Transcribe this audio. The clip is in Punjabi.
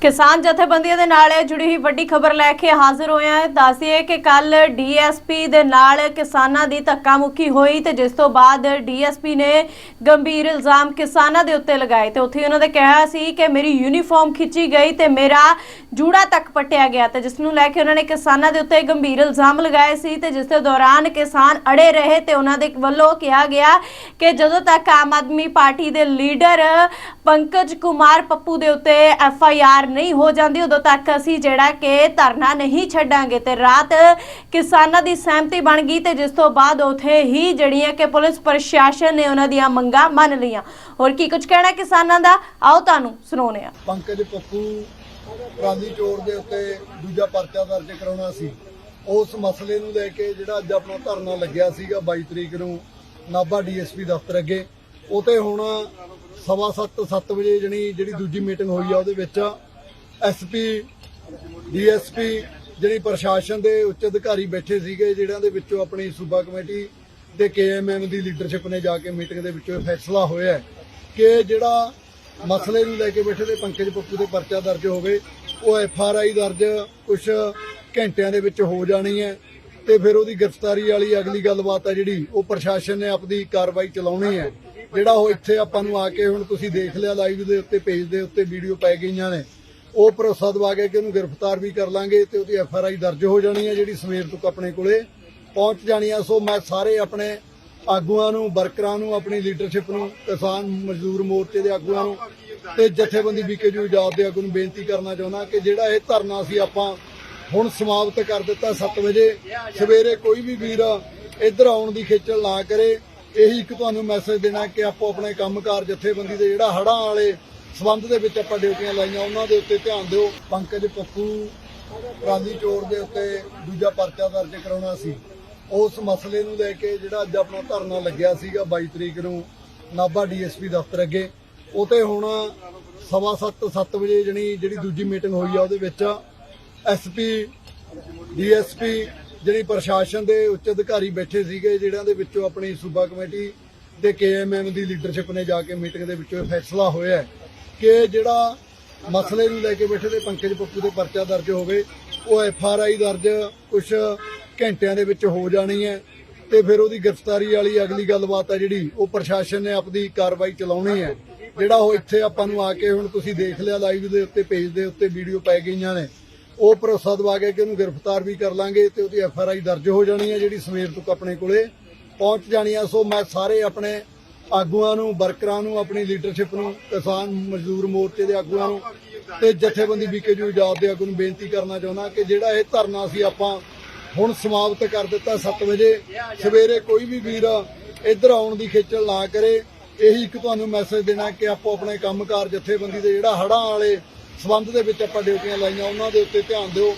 ਕਿਸਾਨ ਜਥੇਬੰਦੀਆਂ ਦੇ ਨਾਲ ਜੁੜੀ ਹੋਈ ਵੱਡੀ ਖਬਰ ਲੈ ਕੇ ਹਾਜ਼ਰ ਹੋਇਆ ਹਾਂ। ਦੱਸਦੀਏ ਕਿ ਕੱਲ ਡੀਐਸਪੀ ਦੇ ਨਾਲ ਕਿਸਾਨਾਂ ਦੀ ਧੱਕਾ ਮੁੱਕੀ ਹੋਈ ਤੇ ਜਿਸ ਤੋਂ ਬਾਅਦ ਡੀਐਸਪੀ ਨੇ ਗੰਭੀਰ ਇਲਜ਼ਾਮ ਕਿਸਾਨਾਂ ਦੇ ਉੱਤੇ ਲਗਾਏ ਤੇ ਉੱਥੇ ਉਹਨਾਂ ਨੇ ਕਿਹਾ ਸੀ ਕਿ ਮੇਰੀ ਯੂਨੀਫਾਰਮ ਖਿੱਚੀ ਗਈ ਤੇ ਮੇਰਾ ਜੂੜਾ ਤੱਕ ਪੱਟਿਆ ਗਿਆ ਤੇ ਜਿਸ ਨੂੰ ਲੈ ਕੇ ਉਹਨਾਂ ਨੇ ਕਿਸਾਨਾਂ ਦੇ ਉੱਤੇ ਗੰਭੀਰ ਇਲਜ਼ਾਮ ਲਗਾਏ ਸੀ ਤੇ ਜਿਸ ਦੇ ਦੌਰਾਨ ਕਿਸਾਨ ਅੜੇ ਰਹੇ ਤੇ ਉਹਨਾਂ ਦੇ ਵੱਲੋਂ ਕਿਹਾ ਗਿਆ ਕਿ ਜਦੋਂ ਤੱਕ ਆਮ ਆਦਮੀ ਪਾਰਟੀ ਦੇ ਲੀਡਰ ਪੰਕਜ ਕੁਮਾਰ ਪੱਪੂ ਦੇ ਉੱਤੇ ਐਫ ਆਈ ਆਰ ਨਹੀਂ ਹੋ ਜਾਂਦੀ, ਉਦੋਂ ਤੱਕ ਅਸੀਂ ਜਿਹੜਾ ਕਿ ਧਰਨਾ ਨਹੀਂ ਛੱਡਾਂਗੇ ਤੇ ਰਾਤ ਕਿਸਾਨਾਂ ਦੀ ਸਹਿਮਤੀ ਬਣ ਗਈ ਤੇ ਜਿਸ ਤੋਂ ਬਾਅਦ ਉਥੇ ਹੀ ਜਿਹੜੀਆਂ ਕਿ ਪੁਲਿਸ ਪ੍ਰਸ਼ਾਸਨ ਨੇ ਉਹਨਾਂ ਦੀਆਂ ਮੰਗਾਂ ਮੰਨ ਲਈਆਂ। ਹੋਰ ਕੀ ਕੁਝ ਕਹਿਣਾ ਕਿਸਾਨਾਂ ਦਾ? ਆਓ ਤੁਹਾਨੂੰ ਸੁਣਾਉਂਦੇ ਆ ਪੰਕਜ ਪੱਪੂ ਪ੍ਰਾਂਦੀ ਚੋਰ ਦੇ ਉੱਤੇ ਦੂਜਾ ਪਰਚਾ ਦਰਜ ਕਰਾਉਣਾ ਸੀ। ਉਸ ਮਸਲੇ ਨੂੰ ਲੈ ਕੇ ਜਿਹੜਾ ਅੱਜ ਆਪਣਾ ਧਰਨਾ ਲੱਗਿਆ ਸੀਗਾ 22 ਤਰੀਕ ਨੂੰ ਨਾਭਾ ਡੀਐਸਪੀ ਦਫ਼ਤਰ ਅੱਗੇ, ਉਹ ਤੇ ਹੁਣ ਸਵਾ ਸੱਤ 7 ਵਜੇ ਜਣੀ ਜਿਹੜੀ ਦੂਜੀ ਮੀਟਿੰਗ ਹੋਈ ਆ ਉਹਦੇ ਵਿੱਚ ਐਸਪੀ ਡੀਐਸਪੀ ਜਿਹੜੀ ਪ੍ਰਸ਼ਾਸਨ ਦੇ ਉੱਚ ਅਧਿਕਾਰੀ ਬੈਠੇ ਸੀਗੇ ਜਿਹੜਿਆਂ ਦੇ ਵਿੱਚੋਂ ਆਪਣੀ ਸੂਬਾ ਕਮੇਟੀ ਤੇ ਕੇਐਮਐਮ ਦੀ ਲੀਡਰਸ਼ਿਪ ਨੇ ਜਾ ਕੇ ਮੀਟਿੰਗ ਦੇ ਵਿੱਚੋਂ ਇਹ ਫੈਸਲਾ ਹੋਇਆ ਕਿ ਜਿਹੜਾ ਮਸਲੇ ਨੂੰ ਲੈ ਕੇ ਬੈਠੇ ਤੇ ਪੰਕਜ ਪੱਪੂ ਦੇ ਪਰਚਾ ਦਰਜ ਹੋਵੇ ਉਹ ਐਫ ਆਰ ਆਈ ਦਰਜ ਕੁਝ ਘੰਟਿਆਂ ਦੇ ਵਿੱਚ ਹੋ ਜਾਣੀ ਹੈ ਤੇ ਫਿਰ ਉਹਦੀ ਗ੍ਰਿਫਤਾਰੀ ਵਾਲੀ ਅਗਲੀ ਗੱਲਬਾਤ ਹੈ ਜਿਹੜੀ, ਉਹ ਪ੍ਰਸ਼ਾਸਨ ਨੇ ਆਪਣੀ ਕਾਰਵਾਈ ਚਲਾਉਣੀ ਹੈ। ਜਿਹੜਾ ਉਹ ਇੱਥੇ ਆਪਾਂ ਨੂੰ ਆ ਕੇ ਹੁਣ ਤੁਸੀਂ ਦੇਖ ਲਿਆ ਲਾਈਵ ਦੇ ਉੱਤੇ, ਪੇਜ ਦੇ ਉੱਤੇ ਵੀਡੀਓ ਪੈ ਗਈਆਂ ਨੇ। ਉਹ ਭਰੋਸਾ ਦਵਾ ਕੇ ਕਿ ਉਹਨੂੰ ਗ੍ਰਿਫਤਾਰ ਵੀ ਕਰ ਲਾਂਗੇ ਤੇ ਉਹਦੀ ਐਫ ਆਰ ਆਈ ਦਰਜ ਹੋ ਜਾਣੀ ਹੈ ਜਿਹੜੀ ਸਵੇਰ ਤੱਕ ਆਪਣੇ ਕੋਲੇ ਪਹੁੰਚ ਜਾਣੀ ਆ ਸੋ ਮੈਂ ਸਾਰੇ ਆਪਣੇ ਆਗੂਆਂ ਨੂੰ, ਵਰਕਰਾਂ ਨੂੰ, ਆਪਣੀ ਲੀਡਰਸ਼ਿਪ ਨੂੰ, ਕਿਸਾਨ ਮਜ਼ਦੂਰ ਮੋਰਚੇ ਦੇ ਆਗੂਆਂ ਨੂੰ ਤੇ ਜਥੇਬੰਦੀ ਬੀਕੇਯੂ ਆਜ਼ਾਦ ਦੇ ਆਗੂ ਨੂੰ ਬੇਨਤੀ ਕਰਨਾ ਚਾਹੁੰਦਾ ਕਿ ਜਿਹੜਾ ਇਹ ਧਰਨਾ ਸੀ ਆਪਾਂ ਹੁਣ ਸਮਾਪਤ ਕਰ ਦਿੱਤਾ 7 ਵਜੇ। ਸਵੇਰੇ ਕੋਈ ਵੀ ਵੀਰ ਇੱਧਰ ਆਉਣ ਦੀ ਖੇਚਲ ਨਾ ਕਰੇ। ਇਹੀ ਇੱਕ ਤੁਹਾਨੂੰ ਮੈਸੇਜ ਦੇਣਾ ਕਿ ਆਪੋ ਆਪਣੇ ਕੰਮਕਾਰ ਜਥੇਬੰਦੀ ਦੇ ਜਿਹੜਾ ਹੜਾਂ ਵਾਲੇ ਸਬੰਧ ਦੇ ਵਿੱਚ ਆਪਾਂ ਡਿਊਟੀਆਂ ਲਾਈਆਂ, ਉਹਨਾਂ ਦੇ ਉੱਤੇ ਧਿਆਨ ਦਿਓ। ਪੰਕਜ ਪੱਪੂ ਪ੍ਰਾਂਦੀ ਚੋਰ ਦੇ ਉੱਤੇ ਦੂਜਾ ਪਰਚਾ ਦਰਜ ਕਰਾਉਣਾ ਸੀ। ਉਸ ਮਸਲੇ ਨੂੰ ਲੈ ਕੇ ਜਿਹੜਾ ਅੱਜ ਆਪਣਾ ਧਰਨਾ ਲੱਗਿਆ ਸੀਗਾ 22 ਤਰੀਕ ਨੂੰ ਨਾਭਾ ਡੀਐਸਪੀ ਦਫ਼ਤਰ ਅੱਗੇ, ਉਹ ਤੇ ਹੁਣ ਸਵਾ ਸੱਤ 7 ਵਜੇ ਜਣੀ ਜਿਹੜੀ ਦੂਜੀ ਮੀਟਿੰਗ ਹੋਈ ਆ ਉਹਦੇ ਵਿੱਚ ਐਸਪੀ ਡੀਐਸਪੀ ਜਿਹੜੀ ਪ੍ਰਸ਼ਾਸਨ ਦੇ ਉੱਚ ਅਧਿਕਾਰੀ ਬੈਠੇ ਸੀਗੇ ਜਿਹੜਿਆਂ ਦੇ ਵਿੱਚੋਂ ਆਪਣੀ ਸੂਬਾ ਕਮੇਟੀ ਤੇ ਕੇਐਮਐਮ ਦੀ ਲੀਡਰਸ਼ਿਪ ਨੇ ਜਾ ਕੇ ਮੀਟਿੰਗ ਦੇ ਵਿੱਚੋਂ ਇਹ ਫੈਸਲਾ ਹੋਇਆ ਕਿ ਜਿਹੜਾ ਮਸਲੇ ਨੂੰ ਲੈ ਕੇ ਬੈਠੇ ਤੇ ਪੰਕਜ ਪੱਪੂ ਦੇ ਪਰਚਾ ਦਰਜ ਹੋਵੇ, ਉਹ ਐਫ ਆਰ ਆਈ ਦਰਜ ਕੁਝ ਘੰਟਿਆਂ ਦੇ ਵਿੱਚ ਹੋ ਜਾਣੀ ਹੈ ਤੇ ਫਿਰ ਉਹਦੀ ਗ੍ਰਿਫਤਾਰੀ ਵਾਲੀ ਅਗਲੀ ਗੱਲਬਾਤ ਹੈ ਜਿਹੜੀ, ਉਹ ਪ੍ਰਸ਼ਾਸਨ ਨੇ ਆਪਣੀ ਕਾਰਵਾਈ ਚਲਾਉਣੀ ਹੈ। ਜਿਹੜਾ ਉਹ ਇੱਥੇ ਆਪਾਂ ਨੂੰ ਆ ਕੇ ਹੁਣ ਤੁਸੀਂ ਦੇਖ ਲਿਆ ਲਾਈਵ ਦੇ ਉੱਤੇ ਪੇਜ ਦੇ ਉੱਤੇ ਵੀਡੀਓ ਪੈ ਗਈਆਂ ਨੇ। ਉਹ ਭਰੋਸਾ ਦਵਾ ਕੇ ਕਿ ਉਹਨੂੰ ਗ੍ਰਿਫਤਾਰ ਵੀ ਕਰ ਲਾਂਗੇ ਤੇ ਉਹਦੀ ਐਫ ਆਰ ਆਈ ਦਰਜ ਹੋ ਜਾਣੀ ਹੈ ਜਿਹੜੀ ਸਵੇਰ ਤੱਕ ਆਪਣੇ ਕੋਲੇ ਪਹੁੰਚ ਜਾਣੀ ਆ ਸੋ ਮੈਂ ਸਾਰੇ ਆਪਣੇ ਆਗੂਆਂ ਨੂੰ, ਵਰਕਰਾਂ ਨੂੰ, ਆਪਣੀ ਲੀਡਰਸ਼ਿਪ ਨੂੰ, ਕਿਸਾਨ ਮਜ਼ਦੂਰ ਮੋਰਚੇ ਦੇ ਆਗੂਆਂ ਨੂੰ ਤੇ ਜਥੇਬੰਦੀ ਬੀਕੇਯੂ ਆਜ਼ਾਦ ਦੇ ਆਗੂ ਨੂੰ ਬੇਨਤੀ ਕਰਨਾ ਚਾਹੁੰਦਾ ਕਿ ਜਿਹੜਾ ਇਹ ਧਰਨਾ ਸੀ ਆਪਾਂ ਹੁਣ ਸਮਾਪਤ ਕਰ ਦਿੱਤਾ 7 ਵਜੇ। ਸਵੇਰੇ ਕੋਈ ਵੀ ਵੀਰ ਇੱਧਰ ਆਉਣ ਦੀ ਖੇਚਲ ਨਾ ਕਰੇ। ਇਹੀ ਇੱਕ ਤੁਹਾਨੂੰ ਮੈਸੇਜ ਦੇਣਾ ਕਿ ਆਪੋ ਆਪਣੇ ਕੰਮਕਾਰ ਜਥੇਬੰਦੀ ਦੇ ਜਿਹੜਾ ਹੜਾਂ ਵਾਲੇ ਸਬੰਧ ਦੇ ਵਿੱਚ ਆਪਾਂ ਡਿਊਟੀਆਂ ਲਾਈਆਂ, ਉਹਨਾਂ ਦੇ ਉੱਤੇ ਧਿਆਨ ਦਿਓ।